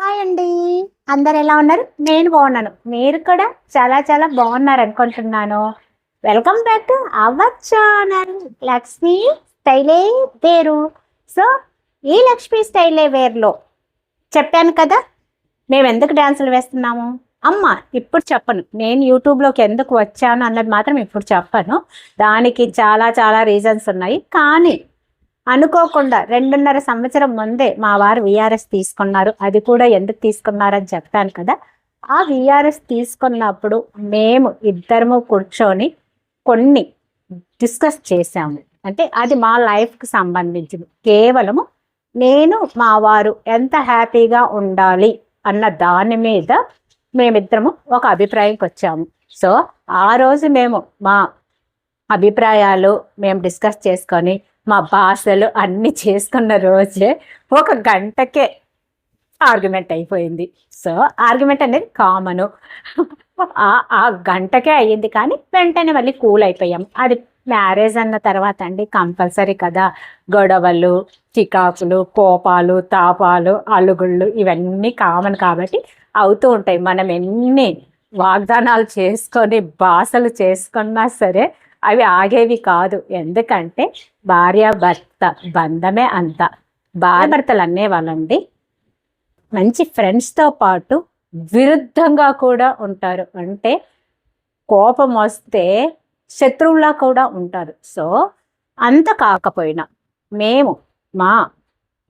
Hi అండి. అందరు ఎలా ఉన్నారు? నేను బాగున్నాను. మీరు కూడా చాలా చాలా బాగున్నారు అనుకుంటున్నాను. Welcome back to our channel Lakshmi స్టైలే వేరు సో ఈ లక్ష్మి స్టైలే వేర్లో చెప్పాను కదా మేము ఎందుకు డ్యాన్సులు వేస్తున్నాము? అమ్మ ఇప్పుడు చెప్పను. నేను యూట్యూబ్లోకి ఎందుకు వచ్చాను అన్నది మాత్రం ఇప్పుడు చెప్పను. దానికి చాలా చాలా రీజన్స్ ఉన్నాయి. కానీ అనుకోకుండా రెండున్నర సంవత్సరం ముందే మా వారు విఆర్ఎస్ తీసుకున్నారు. అది కూడా ఎందుకు తీసుకున్నారని చెప్తాను కదా. ఆ విఆర్ఎస్ తీసుకున్నప్పుడు మేము ఇద్దరము కూర్చొని కొన్ని డిస్కస్ చేశాము. అంటే అది మా లైఫ్కి సంబంధించింది. కేవలము నేను మా వారు ఎంత హ్యాపీగా ఉండాలి అన్న దాని మీద మేమిద్దరము ఒక అభిప్రాయంకి వచ్చాము. సో ఆ రోజు మేము మా అభిప్రాయాలు మేము డిస్కస్ చేసుకొని మా భాషలు అన్నీ చేసుకున్న రోజే ఒక గంటకే ఆర్గ్యుమెంట్ అయిపోయింది. సో ఆర్గ్యుమెంట్ అనేది కామను ఆ గంటకే అయ్యింది కానీ వెంటనే మళ్ళీ కూల్ అయిపోయాం. అది మ్యారేజ్ అన్న తర్వాత అండి కంపల్సరీ కదా. గొడవలు చికాకులు కోపాలు తాపాలు అలుగుళ్ళు ఇవన్నీ కామన్ కాబట్టి అవుతూ ఉంటాయి. మనం ఎన్ని వాగ్దానాలు చేసుకొని భాషలు చేసుకున్నా సరే అవి ఆగేవి కాదు. ఎందుకంటే భార్య భర్త బంధమే అంత. భార్య భర్తలు అనేవాళ్ళండి మంచి ఫ్రెండ్స్తో పాటు విరుద్ధంగా కూడా ఉంటారు. అంటే కోపం వస్తే శత్రువులా కూడా ఉంటారు. సో అంత కాకపోయినా మేము మా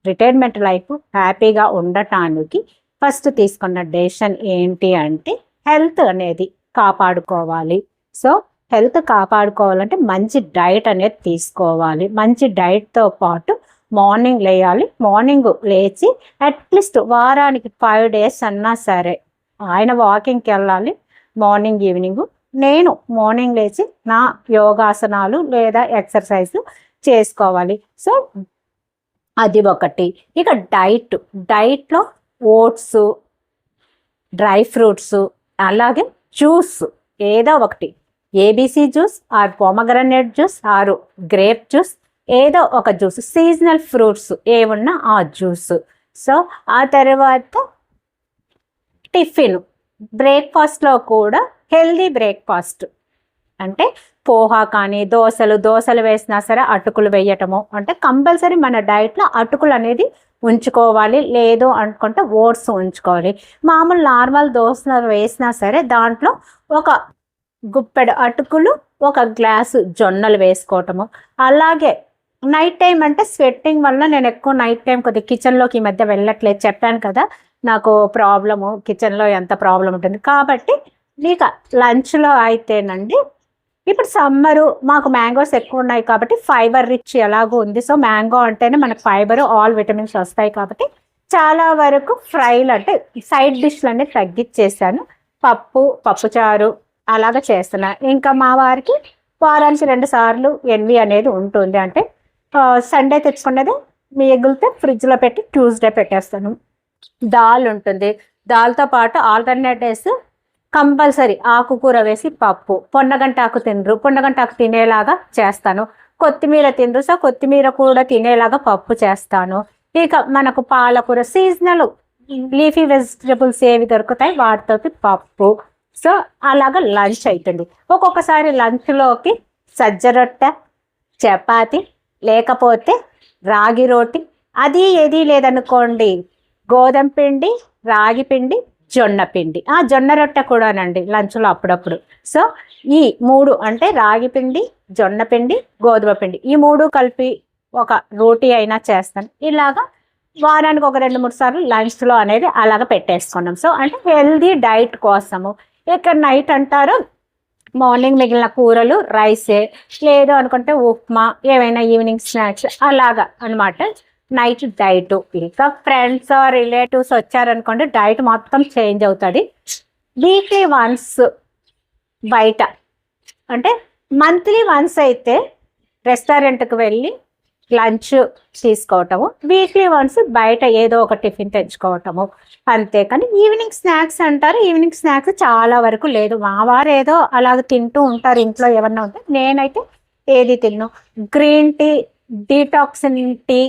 రిటైర్మెంట్ లైఫ్ హ్యాపీగా ఉండటానికి ఫస్ట్ తీసుకున్న డెసిషన్ ఏంటి అంటే హెల్త్ అనేది కాపాడుకోవాలి. సో హెల్త్ కాపాడుకోవాలంటే మంచి డైట్ అనేది తీసుకోవాలి. మంచి డైట్తో పాటు మార్నింగ్ లేయాలి. మార్నింగ్ లేచి అట్లీస్ట్ వారానికి ఫైవ్ డేస్ అన్నా సరే ఆయన వాకింగ్కి వెళ్ళాలి మార్నింగ్ ఈవినింగ్ నేను మార్నింగ్ లేచి నా యోగాసనాలు లేదా ఎక్సర్సైజ్ చేసుకోవాలి. సో అది ఒకటి. ఇక డైట్. డైట్లో ఓట్స్ డ్రై ఫ్రూట్స్ అలాగే జ్యూస్ ఏదో ఒకటి. ABC juice or pomegranate juice or grape juice ఏదో ఒక జ్యూస్ సీజనల్ ఫ్రూట్స్ ఏమున్నా ఆ జ్యూస్. సో ఆ తర్వాత టిఫిన్ బ్రేక్ఫాస్ట్లో కూడా హెల్దీ బ్రేక్ఫాస్ట్. అంటే పోహా కానీ దోశలు దోశలు వేసినా సరే అటుకులు వేయటము. అంటే కంపల్సరీ మన డైట్లో అటుకులు అనేది ఉంచుకోవాలి లేదు అనుకుంటే ఓట్స్ ఉంచుకోవాలి. మామూలు నార్మల్ దోశ వేసినా సరే దాంట్లో ఒక గుప్పెడు అటుకులు ఒక గ్లాసు జొన్నలు వేసుకోవటము. అలాగే నైట్ టైం అంటే స్వెట్టింగ్ వల్ల నేను ఎక్కువ నైట్ టైం కొద్దిగా కిచెన్లోకి ఈ మధ్య వెళ్ళట్లేదు. చెప్పాను కదా నాకు ప్రాబ్లము కిచెన్లో ఎంత ప్రాబ్లం ఉంటుంది. కాబట్టి ఇక లంచ్లో అయితేనండి ఇప్పుడు సమ్మరు మాకు మ్యాంగోస్ ఎక్కువ ఉన్నాయి కాబట్టి ఫైబర్ రిచ్ ఎలాగో ఉంది. సో మ్యాంగో అంటేనే మనకు ఫైబర్ ఆల్ విటమిన్స్ వస్తాయి కాబట్టి చాలా వరకు ఫ్రైలు అంటే సైడ్ డిష్లు అనేది తగ్గించేసాను. పప్పు పప్పుచారు అలాగ చేస్తున్నా. ఇంకా మా వారికి వారానికి రెండు సార్లు ఎన్వి అనేది ఉంటుంది. అంటే సండే తెచ్చుకున్నది మిగిలితే ఫ్రిడ్జ్లో పెట్టి ట్యూస్డే పెట్టేస్తాను. దాల్ ఉంటుంది. దాల్తో పాటు ఆల్టర్నేట్ డేస్ కంపల్సరీ ఆకుకూర వేసి పప్పు. పొన్నగంట ఆకు తినరు. పొన్నగంట ఆకు తినేలాగా చేస్తాను. కొత్తిమీర తినరు. సో కొత్తిమీర కూడా తినేలాగా పప్పు చేస్తాను. ఇక మనకు పాలకూర సీజనల్ లీఫీ వెజిటబుల్స్ ఏవి దొరుకుతాయి? వాటితో పప్పు. సో అలాగా లంచ్ అవుతుంది ఒక్కొక్కసారి లంచ్లోకి సజ్జ రొట్టె చపాతి లేకపోతే రాగి రోటి అది ఏది లేదనుకోండి గోధుమ పిండి రాగి పిండి జొన్న పిండి. ఆ జొన్న రొట్టె కూడానండి లంచ్లో అప్పుడప్పుడు. సో ఈ మూడు అంటే రాగి పిండి జొన్న పిండి గోధుమ పిండి. ఈ మూడు కలిపి ఒక రోటీ అయినా చేస్తాను. ఇలాగా వారానికి ఒక రెండు మూడు సార్లు లంచ్లో అనేది అలాగ పెట్టేసుకున్నాం. సో అంటే హెల్దీ డైట్ కోసము ఇక్కడ నైట్ అంటారు. మార్నింగ్ మిగిలిన కూరలు రైసే లేదు అనుకుంటే ఉప్మా ఏమైనా ఈవినింగ్ స్నాక్స్ అలాగా అనమాట నైట్ డైట్. ఇంకా ఫ్రెండ్స్ రిలేటివ్స్ వచ్చారనుకోండి డైట్ మొత్తం చేంజ్ అవుతుంది. వీక్లీ వన్స్ బయట. అంటే మంత్లీ వన్స్ అయితే రెస్టారెంట్కి వెళ్ళి లంచ్ తీసుకోవటము వీక్లీ వన్స్ బయట ఏదో ఒక టిఫిన్ తెచ్చుకోవటము అంతే. కానీ ఈవినింగ్ స్నాక్స్ అంటారు. ఈవినింగ్ స్నాక్స్ చాలా వరకు లేదు. మా వారు ఏదో అలాగ తింటూ ఉంటారు ఇంట్లో ఏమన్నా ఉంటే నేనైతే ఏది తిన్ను. గ్రీన్ టీ డీటాక్సిన్ టీ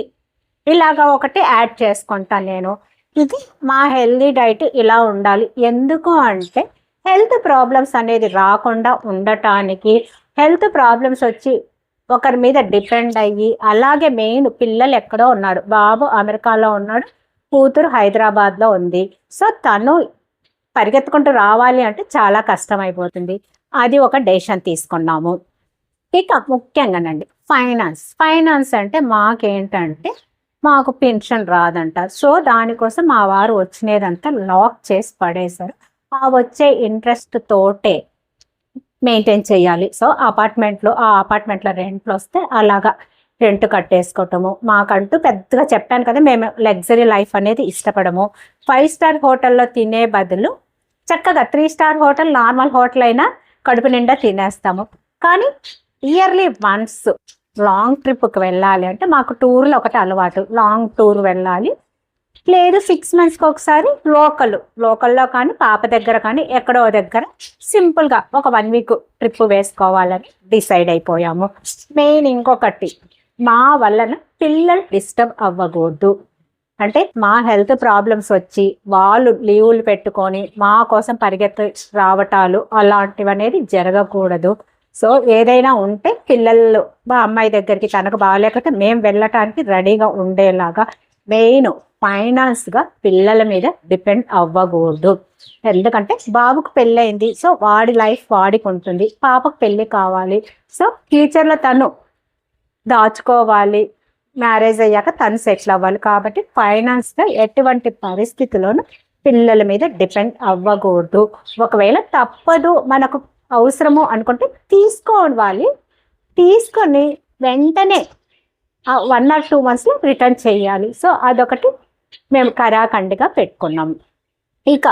ఇలాగా ఒకటి యాడ్ చేసుకుంటాను నేను. ఇది మా హెల్దీ డైట్ ఇలా ఉండాలి. ఎందుకు అంటే హెల్త్ ప్రాబ్లమ్స్ అనేది రాకుండా ఉండటానికి హెల్త్ ప్రాబ్లమ్స్ వచ్చి ఒకరి మీద డిపెండ్ అయ్యి అలాగే మెయిన్ పిల్లలు ఎక్కడో ఉన్నారు. బాబు అమెరికాలో ఉన్నాడు కూతురు హైదరాబాద్లో ఉంది. సో తను పరిగెత్తుకుంటూ రావాలి అంటే చాలా కష్టం అయిపోతుంది అది ఒక డెసిషన్ తీసుకున్నాము. ఇక ముఖ్యంగానండి ఫైనాన్స్. ఫైనాన్స్ అంటే మాకేంటంటే మాకు పెన్షన్ రాదంట. సో దానికోసం మా వారు వచ్చినదంతా లాక్ చేసి పడేశారు. ఆ వచ్చే ఇంట్రెస్ట్ తోటే మెయింటైన్ చేయాలి. సో అపార్ట్మెంట్లో ఆ అపార్ట్మెంట్లో రెంట్లు వస్తే అలాగా రెంట్ కట్టేసుకోవటము. మాకంటూ పెద్దగా చెప్పాను కదా మేము లగ్జరీ లైఫ్ అనేది ఇష్టపడము. ఫైవ్ స్టార్ హోటల్లో తినే బదులు చక్కగా three star hotel normal hotel అయినా కడుపు నిండా తినేస్తాము. కానీ ఇయర్లీ వన్స్ లాంగ్ ట్రిప్కి వెళ్ళాలి అంటే మాకు టూర్లు ఒకటి అలవాటు. లాంగ్ టూర్ వెళ్ళాలి. లేదు సిక్స్ మంత్స్కి ఒకసారి లోకల్ లోకల్లో కానీ పాప దగ్గర కానీ ఎక్కడో దగ్గర సింపుల్గా ఒక వన్ వీక్ ట్రిప్ వేసుకోవాలని డిసైడ్ అయిపోయాము. మెయిన్ ఇంకొకటి మా వలన పిల్లలు డిస్టర్బ్ అవ్వకూడదు. అంటే మా హెల్త్ ప్రాబ్లమ్స్ వచ్చి వాళ్ళు లీవులు పెట్టుకొని మా కోసం పరిగెత్తి రావటాలు అలాంటివి అనేది జరగకూడదు. సో ఏదైనా ఉంటే పిల్లలు మా అమ్మాయి దగ్గరికి తనకు బాగాలేకపోతే మేము వెళ్ళటానికి రెడీగా ఉండేలాగా. మెయిన్ ఫైనాన్స్గా పిల్లల మీద డిపెండ్ అవ్వకూడదు. ఎందుకంటే బాబుకు పెళ్ళయింది సో వాడి లైఫ్ వాడికి ఉంటుంది పాపకు పెళ్ళి కావాలి. సో ఫ్యూచర్లో తను దాచుకోవాలి. మ్యారేజ్ అయ్యాక తను సెటిల్ అవ్వాలి. కాబట్టి ఫైనాన్స్గా ఎటువంటి పరిస్థితుల్లోనూ పిల్లల మీద డిపెండ్ అవ్వకూడదు. ఒకవేళ తప్పదు మనకు అవసరము అనుకుంటే తీసుకోవాలి. తీసుకొని వెంటనే వన్ ఆర్ టూ మంత్స్లో రిటర్న్ చేయాలి. సో అదొకటి మేము కరాఖండిగా పెట్టుకున్నాం. ఇక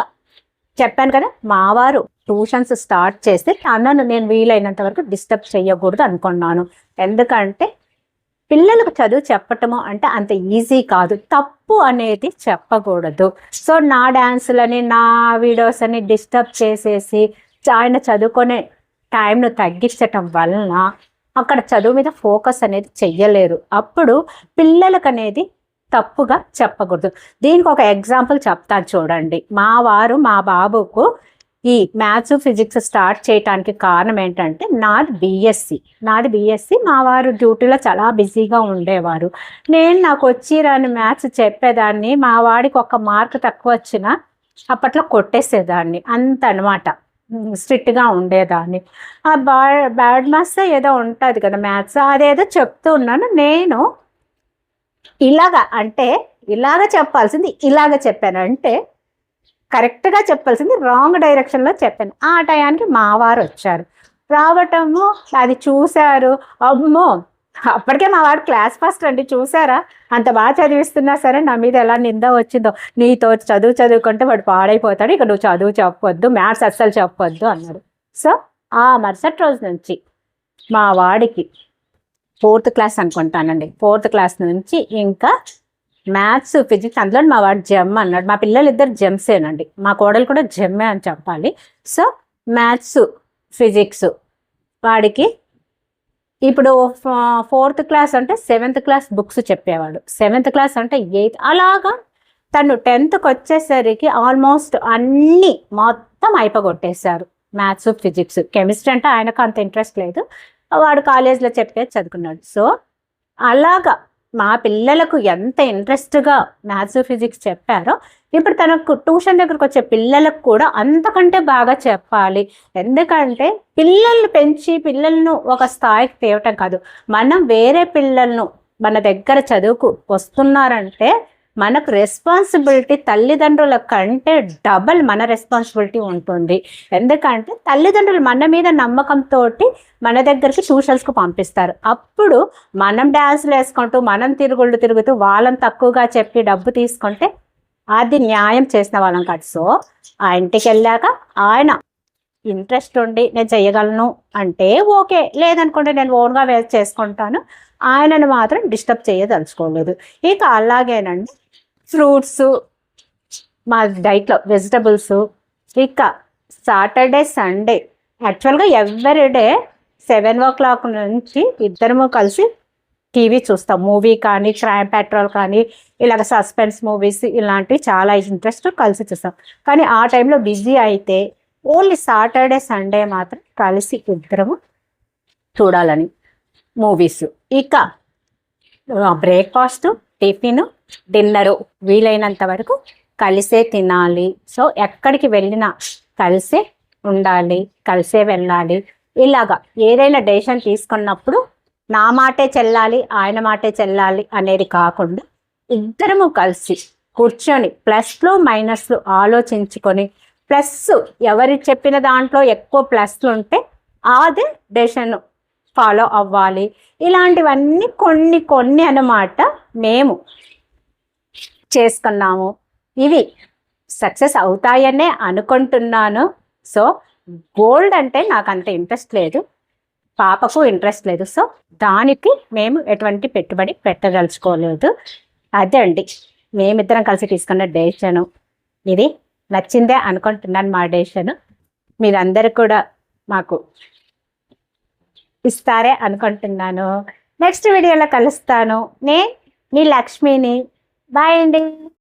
చెప్పాను కదా మావారు ట్యూషన్స్ స్టార్ట్ చేస్తే తనను నేను వీలైనంత వరకు డిస్టర్బ్ చేయకూడదు అనుకున్నాను. ఎందుకంటే పిల్లలకు చదువు చెప్పటము అంటే అంత ఈజీ కాదు తప్పు అనేది చెప్పకూడదు. సో నా డ్యాన్సులని నా వీడియోస్ అని డిస్టర్బ్ చేసేసి ఆయన చదువుకునే టైంను తగ్గించటం వలన అక్కడ చదువు మీద ఫోకస్ అనేది చెయ్యలేరు. అప్పుడు పిల్లలకు అనేది తప్పుగా చెప్పకూడదు. దీనికి ఒక ఎగ్జాంపుల్ చెప్తాను చూడండి. మా వారు మా బాబుకు ఈ మ్యాథ్స్ ఫిజిక్స్ స్టార్ట్ చేయడానికి కారణం ఏంటంటే నాది బిఎస్సి నాది బిఎస్సి మా వారు డ్యూటీలో చాలా బిజీగా ఉండేవారు. నేను నాకు వచ్చి రాని మ్యాథ్స్ చెప్పేదాన్ని. మా వాడికి ఒక మార్క్ తక్కువ వచ్చినా అప్పట్లో కొట్టేసేదాన్ని. అంత అనమాట స్ట్రిక్ట్గా ఉండేదాన్ని. ఆ బా బ్యాడ్ మాస్ ఏదో ఉంటుంది కదా మ్యాథ్స్. అదేదో చెప్తూ ఉన్నాను. నేను ఇలాగా అంటే ఇలాగ చెప్పాల్సింది ఇలాగ చెప్పాను. అంటే కరెక్ట్గా చెప్పాల్సింది రాంగ్ డైరెక్షన్లో చెప్పాను. ఆ టయానికి మా వారు వచ్చారు. రావటము అది చూశారు. అమ్మో! అప్పటికే మా వాడు క్లాస్ ఫస్ట్ అండి చూసారా అంత బాగా చదివిస్తున్నా సరే నా మీద ఎలా నింద వచ్చిందో. నీతో చదువు చదువుకుంటే వాడు పాడైపోతాడు. ఇక నువ్వు చదువు చెప్పొద్దు మ్యాథ్స్ అస్సలు చెప్పొద్దు అన్నాడు. సో ఆ మరుసటి రోజు నుంచి మా వాడికి ఫోర్త్ క్లాస్ అనుకుంటానండి. ఫోర్త్ క్లాస్ నుంచి ఇంకా మ్యాథ్స్ ఫిజిక్స్ అందులో మా వాడు జెమ్ అన్నాడు. మా పిల్లలు ఇద్దరు జెమ్సేనండి. మా కోడలు కూడా జెమ్మే అని చెప్పాలి. సో మ్యాథ్స్ ఫిజిక్స్ వాడికి ఇప్పుడు ఫోర్త్ క్లాస్ అంటే సెవెంత్ క్లాస్ బుక్స్ చెప్పేవాడు. సెవెంత్ క్లాస్ అంటే ఎయిత్ అలాగా తను టెన్త్కి వచ్చేసరికి ఆల్మోస్ట్ అన్నీ మొత్తం అయిపోగొట్టేశారు. మ్యాథ్స్ ఫిజిక్స్ కెమిస్ట్రీ అంటే ఆయనకు అంత ఇంట్రెస్ట్ లేదు. వాడు కాలేజ్లో చెప్పే చదువుకున్నాడు. సో అలాగా మా పిల్లలకు ఎంత ఇంట్రెస్ట్గా మ్యాథ్స్ ఫిజిక్స్ చెప్పారో ఇప్పుడు తనకు ట్యూషన్ దగ్గరకు వచ్చే పిల్లలకు కూడా అంతకంటే బాగా చెప్పాలి. ఎందుకంటే పిల్లల్ని పెంచి పిల్లలను ఒక స్థాయికి తేవటం కాదు. మనం వేరే పిల్లలను మన దగ్గర చదువుకు వస్తున్నారంటే మనకు రెస్పాన్సిబిలిటీ తల్లిదండ్రుల కంటే డబల్ మన రెస్పాన్సిబిలిటీ ఉంటుంది. ఎందుకంటే తల్లిదండ్రులు మన మీద నమ్మకంతో మన దగ్గరికి ట్యూషన్స్కు పంపిస్తారు. అప్పుడు మనం డ్యాన్స్లు వేసుకుంటూ మనం తిరుగుళ్ళు తిరుగుతూ వాళ్ళని తక్కువగా చెప్పి డబ్బు తీసుకుంటే అది న్యాయం చేసిన వాళ్ళం కాదు. సో ఆ ఇంటికి వెళ్ళాక ఆయన ఇంట్రెస్ట్ ఉండి నేను చేయగలను అంటే ఓకే. లేదనుకుంటే నేను ఓన్గా వేస్ట్ చేసుకుంటాను. ఆయనను మాత్రం డిస్టర్బ్ చేయదలుచుకోలేదు. ఇక అలాగేనండి ఫ్రూట్స్ మా డైట్లో వెజిటబుల్స్. ఇక సాటర్డే సండే యాక్చువల్గా every day seven o'clock నుంచి ఇద్దరము కలిసి టీవీ చూస్తాం. మూవీ కానీ క్రైమ్ పెట్రోల్ కానీ ఇలాగ సస్పెన్స్ మూవీస్ ఇలాంటివి చాలా ఇంట్రెస్ట్ కలిసి చూస్తాం. కానీ ఆ టైంలో బిజీ అయితే ఓన్లీ సాటర్డే సండే మాత్రం కలిసి ఇద్దరము చూడాలని మూవీస్. ఇక బ్రేక్ఫాస్ట్ టిఫిన్ డిన్నరు వీలైనంత వరకు కలిసే తినాలి. సో ఎక్కడికి వెళ్ళినా కలిసే ఉండాలి కలిసే వెళ్ళాలి. ఇలాగా ఏదైనా డెసిషన్ తీసుకున్నప్పుడు నా మాటే చెల్లాలి ఆయన మాటే చెల్లాలి అనేది కాకుండా ఇద్దరము కలిసి కూర్చొని ప్లస్లు మైనస్లు ఆలోచించుకొని ప్లస్ ఎవరు చెప్పిన దాంట్లో ఎక్కువ ప్లస్లు ఉంటే అదే డెసిషన్ ఫాలో అవ్వాలి. ఇలాంటివన్నీ కొన్ని కొన్ని అన్నమాట మేము చేసుకున్నాము. ఇవి సక్సెస్ అవుతాయనే అనుకుంటున్నాను. సో గోల్డ్ అంటే నాకు అంత ఇంట్రెస్ట్ లేదు. పాపకు ఇంట్రెస్ట్ లేదు. సో దానికి మేము ఎటువంటి పెట్టుబడి పెట్టదలుచుకోలేదు. అదే అండి. మేమిద్దరం కలిసి తీసుకున్న డెసిషను. ఇది నచ్చిందే అనుకుంటున్నాను మా డెసిషను. మీరందరూ కూడా మాకు ఇస్తారే అనుకుంటున్నాను. నెక్స్ట్ వీడియోలో కలుస్తాను. నే మీ లక్ష్మిని. బాయ్ అండి.